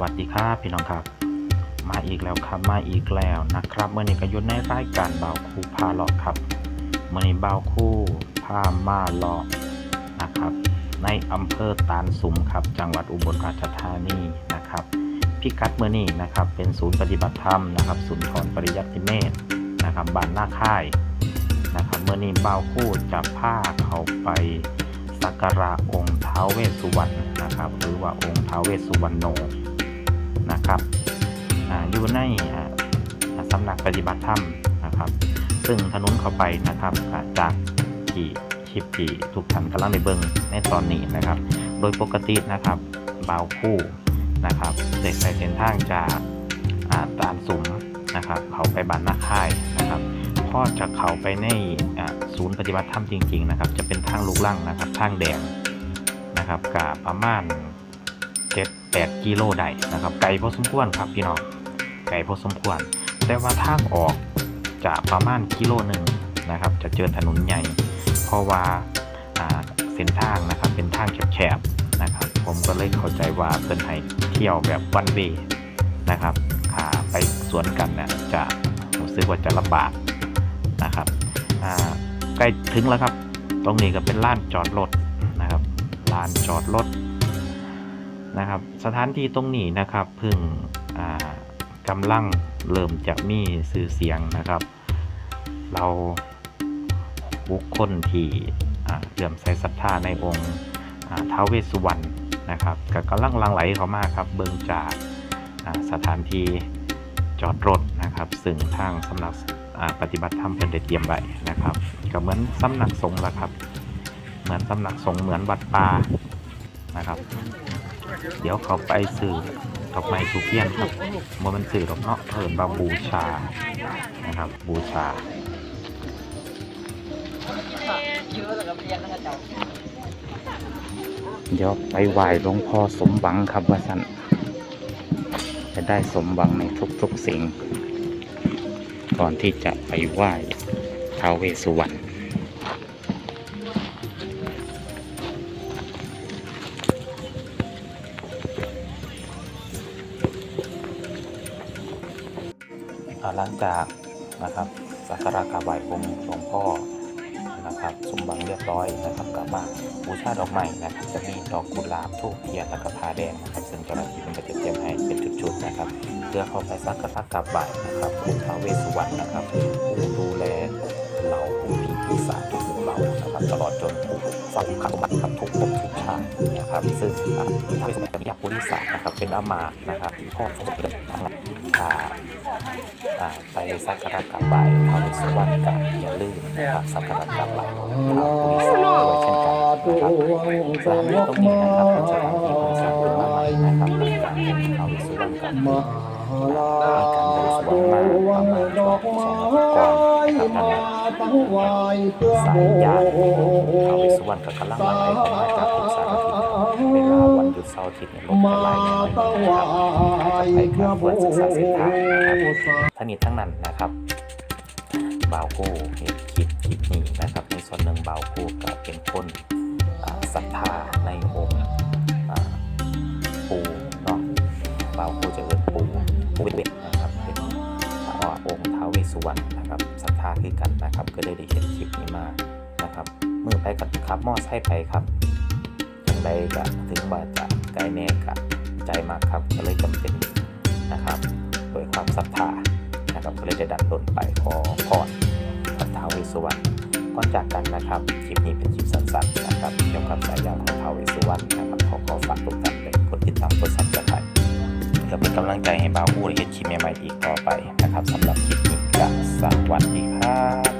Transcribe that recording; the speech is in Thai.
วัสดีครับพี่น้องครับ มาอีกแล้วครับมาอีกแล้วนะครับเมื่อนี้ก็อยุ่ในรายการเบาคู่พาเลาะครับเมื่อนี้เบาคู่พามาเลาะนะครับ ในอำเภอตาลสุมครับ จังหวัดอุบลราชธานีนะครับ พิกัดเมื่อนี้นะครับ เป็นศูนย์ปฏิบัติธรรมนะครับศูนย์ถอนปริยัติเมธนะครับบ้านหน้าค่ายนะครับเมื่อนี้เบาคู่จะพาเขาไปสักการะองค์ท้าวเวสสุวรรณนะครับ หรือว่าองค์ท้าวเวสสุวรรณโน นะครับออยู่ในอ่าสำนักปฏิบัติธรรมนะครับ ซึ่งถนนเข้าไปนะครับจากที่คลิปที่ทุกท่านกำลังได้เบิ่งในตอนนี้นะครับ โดยปกตินะครับบาวคู่นะครับเด็กไปเส้นทางจากตาลสุมนะครับเขาไปบ้านนาค่ายนะครับพอจะเขาไปในศูนย์ปฏิบัติธรรมจริง ๆ นะครับ จะเป็นทางลูกลังนะครับทางแดงนะครับกบประมาณ 8กิโลได้นะครับ ไกลพอสมควรครับพี่น้องไกลพอสมควร แต่ว่าทางออกจะประมาณกิโลหนึ่งนะครับ จะเจอถนนใหญ่ เพราะว่าเส้นทางนะครับเป็นทางแคบๆนะครับ ผมก็เลยเข้าใจว่าเป็นให้เที่ยวแบบวันเวนะครับขาไปสวนกันนะจะรู้สึกว่าจะลำบากนะครับใกล้ถึงแล้วครับ ตรงนี้ก็เป็นลานจอดรถนะครับลานจอดรถ นะครับ สถานที่ตรงนี้นะครับเพึ่งกำลังเริ่มจะมีสื่อเสียงนะครับ เราบุคคลที่เลื่อมใสศรัทธาในองค์อ่าท้าวเวสสุวรรณนะครับก็กำลังลังไหลเขามากครับ เบิ่งจากอ่าสถานที่จอดรถนะครับ ซึ่งทางสำนักปฏิบัติธรรมเพิ่นได้เตรียมไว้นะครับก็เหมือนสำนักสงฆ์ละครับ เหมือนสำนักสงฆ์เหมือนวัดป่านะครับ เดี๋ยวเขาไปสื่อดอกไม้ทูกเทียนครับโมมันสื่อดอกเนาะเพิ่นบาบูชานะครับ บูชาเดี๋ยวไปไหว้หลวงพ่อสมหวังครับว่าสันจะได้สมหวังในทุกๆสิ่ง ก่อนที่จะไปไหว้ท้าวเวสสุวรรณ หลังจากนะครับสักการะกราบไหว้องค์หลวงพ่อนะครับสมหวังเรียบร้อยนะครับกลับมาบูชาดอกไม้นะครับจะมีดอกกุหลาบทูบเทียนและก็ผ้าแดงนะครับซึ่งเจ้าหน้าที่มันก็จะเตรียมให้เป็นชุดๆนะครับเพื่อเข้าไปสักการะกราบไหว้นะครับองค์ท้าวเวสสุวรรณนะครับผู้ดูแลเหล่าผู้ผีปีศาจทุกเหล่านะครับตลอดจนสังฆบัตครับทุกภพทุกชาตินะครับซึ่งอ่าท้าวเวสสุวรรณจะมียักษ์บริษัทนะครับเป็นอามาตนะครับที่พ่อสมเด็จทั้งหลายาไปสักการะกราบไหว้ท้าวเวสสุวรรณกันอย่าลืมนะครับสักการะกราบไหว้ท้าวปุริสด้วยเช่นกันนะครับสานที่ตรงนี้นะครับเป็นสถานที่ของสร้างขึ้นมาใหม่นะครับเป็นการเป็นท้าวสุวรรณกันมีการบริสุทธิ์มาประมาณสองสองร้อยก่อนครับท่านสายยาท้าวสสุวรรณก็กำลังหลั่งไหลเข้ามาจาการ์อาทิตย์เนี่ยลมจะไหลน้อยนะครับไปกราบไหว้ศึกษาเส้นทางนะครับทั้งนี้ทั้งนั้นนะครับบ่าวกู้เห็นคลิปคลิปนี้นะครับ ในส่วนหนึ่งบ่าวกู้ก็เป็นคนศรัทธาในองค์ปูเนาะบ่าวกู้จะเอิญปู่ปู่เวทนะครับเป็นอ่าองค์ท้าวเวสสุวรรณนะครับศรัทธาคือกันนะครับ ก็เลยได้เห็นคลิปนี้มานะครับมือไปกับขับมอไซค์ไปครับจังใดก็ถึงว่าจะ ไกลแน่กับใจมากครับก็เลยจำเป็นนะครับ โดยความศรัทธานะครับก็เลยได้ดันดนไปขอพรกับท้าวเวสุวรรณก่อนจากกันนะครับคลิปนี้เป็นคลิปสั้นๆนะครับเกี่ยวกับสายยาวของท้าวเวสุวรรณนะครับขอขอฝากทุกท่านไปกดติดตามกดซับสไครต์เพื่อเป็นกำลังใจให้บ่าวผู้ได้เห็นคลิปใหม่ๆอีกต่อไปนะครับสำหรับคลิปนี้ก็สวัสดีครับ